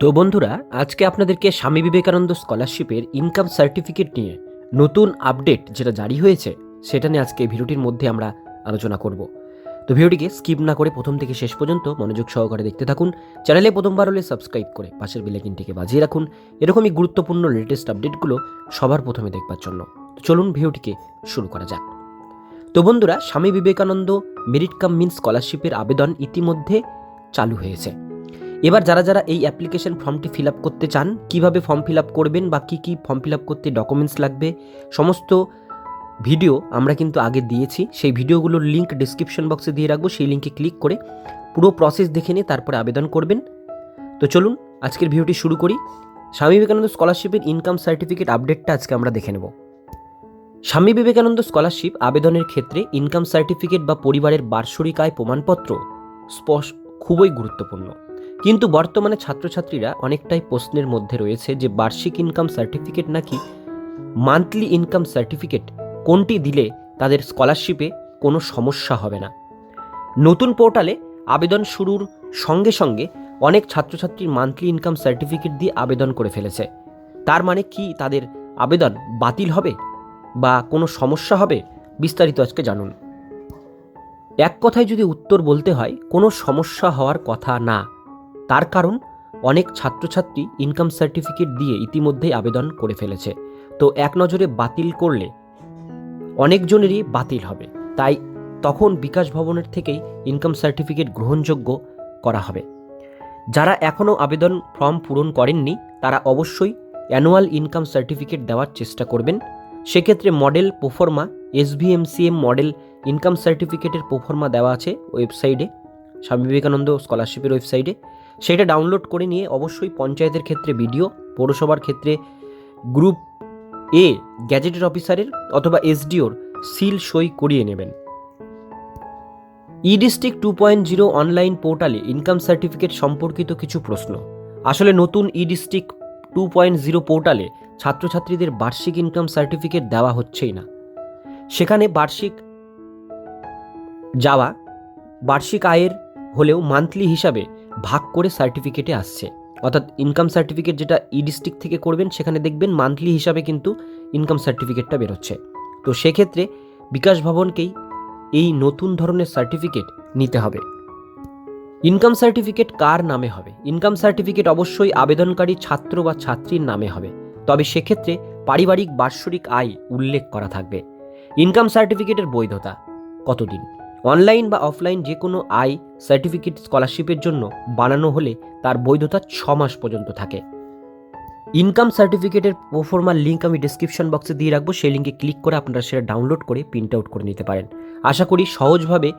তো বন্ধুরা, আজকে আপনাদেরকে স্বামী বিবেকানন্দ স্কলারশিপের ইনকাম সার্টিফিকেট নিয়ে নতুন আপডেট যেটা জারি হয়েছে, সেটা নিয়ে আজকে ভিডিওটির মধ্যে আমরা আলোচনা করব। তো ভিডিওটিকে স্কিপ না করে প্রথম থেকে শেষ পর্যন্ত মনোযোগ সহকারে দেখতে থাকুন, চ্যানেলে প্রথমবার হলে সাবস্ক্রাইব করে পাশের বেলাইকিনটিকে বাজিয়ে রাখুন। এরকমই গুরুত্বপূর্ণ লেটেস্ট আপডেটগুলো সবার প্রথমে দেখবার জন্য। তো চলুন ভিডিওটিকে শুরু করা যাক। তো বন্ধুরা, স্বামী বিবেকানন্দ মেরিট কাম মিন স্কলারশিপের আবেদন ইতিমধ্যে চালু হয়েছে। এবার যারা যারা এই অ্যাপ্লিকেশন ফর্মটি ফিল আপ করতে চান, কীভাবে ফর্ম ফিল আপ করবেন বা কী কী ফর্ম ফিল আপ করতে ডকুমেন্টস লাগবে, সমস্ত ভিডিও আমরা কিন্তু আগে দিয়েছি। সেই ভিডিওগুলোর লিঙ্ক ডিসক্রিপশন বক্সে দিয়ে রাখব, সেই লিঙ্কে ক্লিক করে পুরো প্রসেস দেখে নিয়ে তারপরে আবেদন করবেন। তো চলুন, আজকের ভিডিওটি শুরু করি। স্বামী বিবেকানন্দ স্কলারশিপের ইনকাম সার্টিফিকেট আপডেটটা আজকে আমরা দেখে নেব। স্বামী বিবেকানন্দ স্কলারশিপ আবেদনের ক্ষেত্রে ইনকাম সার্টিফিকেট বা পরিবারের বার্ষরিক আয় প্রমাণপত্র স্পষ্ট খুবই গুরুত্বপূর্ণ। কিন্তু বর্তমানে ছাত্রছাত্রীরা অনেকটাই প্রশ্নের মধ্যে রয়েছে যে বার্ষিক ইনকাম সার্টিফিকেট নাকি মান্থলি ইনকাম সার্টিফিকেট কোনটি দিলে তাদের স্কলারশিপে কোনো সমস্যা হবে না। নতুন পোর্টালে আবেদন শুরুর সঙ্গে সঙ্গে অনেক ছাত্রছাত্রীর মান্থলি ইনকাম সার্টিফিকেট দিয়ে আবেদন করে ফেলেছে। তার মানে কি তাদের আবেদন বাতিল হবে বা কোনো সমস্যা হবে? বিস্তারিত আজকে জানুন। এক কথায় যদি উত্তর বলতে হয়, কোনো সমস্যা হওয়ার কথা না। তার কারণ, অনেক ছাত্রছাত্রী ইনকাম সার্টিফিকেট দিয়ে ইতিমধ্যেই আবেদন করে ফেলেছে। তো এক নজরে বাতিল করলে অনেকজনেরই বাতিল হবে। তাই তখন বিকাশ ভবনের থেকেই ইনকাম সার্টিফিকেট গ্রহণযোগ্য করা হবে। যারা এখনও আবেদন ফর্ম পূরণ করেননি, তারা অবশ্যই অ্যানুয়াল ইনকাম সার্টিফিকেট দেওয়ার চেষ্টা করবেন। সেক্ষেত্রে model proforma SVMCM model income সার্টিফিকেটের প্রোফর্মা দেওয়া আছে ওয়েবসাইটে, স্বামী বিবেকানন্দ স্কলারশিপের ওয়েবসাইটে। সেটা ডাউনলোড করে নিয়ে অবশ্যই পঞ্চায়েতের ক্ষেত্রে বিডিও, পৌরসভার ক্ষেত্রে গ্রুপ এ গ্যাজেটেড অফিসারের অথবা এসডিওর সিল সই করিয়ে নেবেন। E district two point zero online পোর্টালে ইনকাম সার্টিফিকেট সম্পর্কিত কিছু প্রশ্ন। আসলে নতুন e district two point zero পোর্টালে ছাত্রছাত্রীদের বার্ষিক ইনকাম সার্টিফিকেট দেওয়া হচ্ছেই না। সেখানে বার্ষিক যাওয়া, বার্ষিক আয়ের হলেও মান্থলি হিসাবে ভাগ করে সার্টিফিকেটে আসছে। অর্থাৎ ইনকাম সার্টিফিকেট যেটা ই ডিস্ট্রিক্ট থেকে করবেন, সেখানে দেখবেন মান্থলি হিসাবে কিন্তু ইনকাম সার্টিফিকেটটা বেরোচ্ছে। তো সেক্ষেত্রে বিকাশ ভবনকেই এই নতুন ধরনের সার্টিফিকেট নিতে হবে। ইনকাম সার্টিফিকেট কার নামে হবে? ইনকাম সার্টিফিকেট অবশ্যই আবেদনকারী ছাত্র বা ছাত্রীর নামে হবে। তবে সেক্ষেত্রে পারিবারিক বার্ষিক আয় উল্লেখ করা থাকবে। ইনকাম সার্টিফিকেটের বৈধতা কতদিন? অনলাইন বা অফলাইন যে কোনো আয়, সার্টিফিকেট, স্কলারশিপের জন্য বানানো হলে তার বৈধতা ছ মাস পর্যন্ত থাকে। ইনকাম সার্টিফিকেটের প্রোফর্মার লিঙ্ক আমি ডিসক্রিপশন বক্সে দিয়ে রাখব। সেই লিঙ্কে ক্লিক করে আপনারা সেটা ডাউনলোড করে প্রিন্ট আউট করে নিতে পারেন। আশা করি সহজভাবে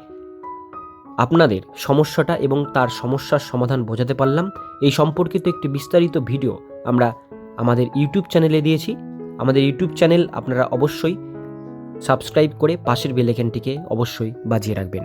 আপনাদের সমস্যাটা এবং তার সমস্যার সমাধান বোঝাতে পারলাম। এই সম্পর্কিত একটি বিস্তারিত ভিডিও আমরা আমাদের ইউটিউব চ্যানেলে দিয়েছি। আমাদের ইউটিউব চ্যানেল আপনারা অবশ্যই সাবস্ক্রাইব করে পাশের বেলেখানটিকে অবশ্যই বাজিয়ে রাখবেন।